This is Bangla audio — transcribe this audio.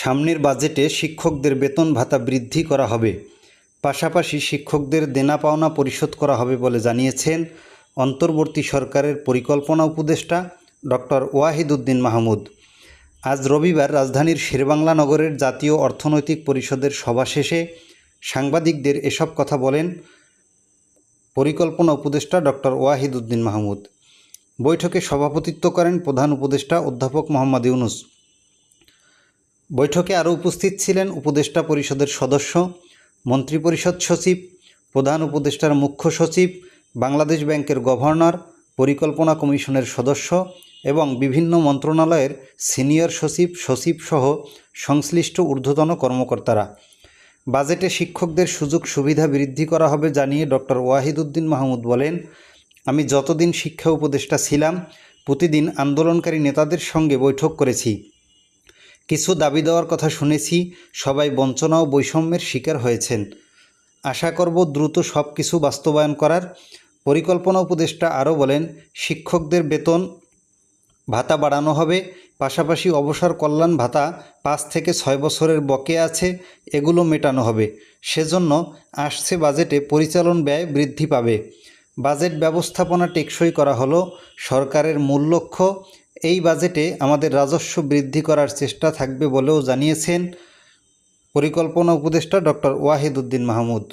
সামনের বাজেটে শিক্ষকদের বেতন ভাতা বৃদ্ধি করা হবে। পাশাপাশি শিক্ষকদের দেনা পাওনা পরিশোধ করা হবে বলে জানিয়েছেন অন্তর্বর্তী সরকারের পরিকল্পনা উপদেষ্টা ডক্টর ওয়াহিদ উদ্দিন মাহমুদ। আজ রবিবার রাজধানীর শেরবাংলা নগরের জাতীয় অর্থনৈতিক পরিষদের সভা শেষে সাংবাদিকদের এসব কথা বলেন পরিকল্পনা উপদেষ্টা ডক্টর ওয়াহিদ উদ্দিন মাহমুদ। বৈঠকে সভাপতিত্ব করেন প্রধান উপদেষ্টা অধ্যাপক মোহাম্মদ ইউনুস। বৈঠকে আরও উপস্থিত ছিলেন উপদেষ্টা পরিষদের সদস্য, মন্ত্রিপরিষদ সচিব, প্রধান উপদেষ্টার মুখ্য সচিব, বাংলাদেশ ব্যাংকের গভর্নর, পরিকল্পনা কমিশনের সদস্য এবং বিভিন্ন মন্ত্রণালয়ের সিনিয়র সচিব সচিব সহ সংশ্লিষ্ট ঊর্ধ্বতন কর্মকর্তারা। বাজেটে শিক্ষকদের সুযোগ সুবিধা বৃদ্ধি করা হবে জানিয়ে ডক্টর ওয়াহিদ উদ্দিন মাহমুদ বলেন, আমি যতদিন শিক্ষা উপদেষ্টা ছিলাম, প্রতিদিন আন্দোলনকারী নেতাদের সঙ্গে বৈঠক করেছি। কিছু দাবি দেওয়ার কথা শুনেছি, সবাই বঞ্চনা ও বৈষম্যের শিকার হয়েছেন। আশা করব দ্রুত সব কিছু বাস্তবায়ন করার পরিকল্পনা উপদেষ্টা আরও বলেন, শিক্ষকদের বেতন, ভাতা বাড়ানো হবে, পাশাপাশি অবসর কল্যাণ ভাতা পাঁচ থেকে ছয় বছরের বকে আছে, এগুলো মেটানো হবে। সেজন্য আসছে বাজেটে পরিচালন ব্যয় বৃদ্ধি পাবে। বাজেট ব্যবস্থাপনা টেকসই করা হলো, সরকারের মূল লক্ষ্য এই বাজেটে আমাদের রাজস্ব বৃদ্ধি করার চেষ্টা থাকবে বলেও জানিয়েছেন পরিকল্পনা উপদেষ্টা ডক্টর ওয়াহিদ উদ্দিন মাহমুদ।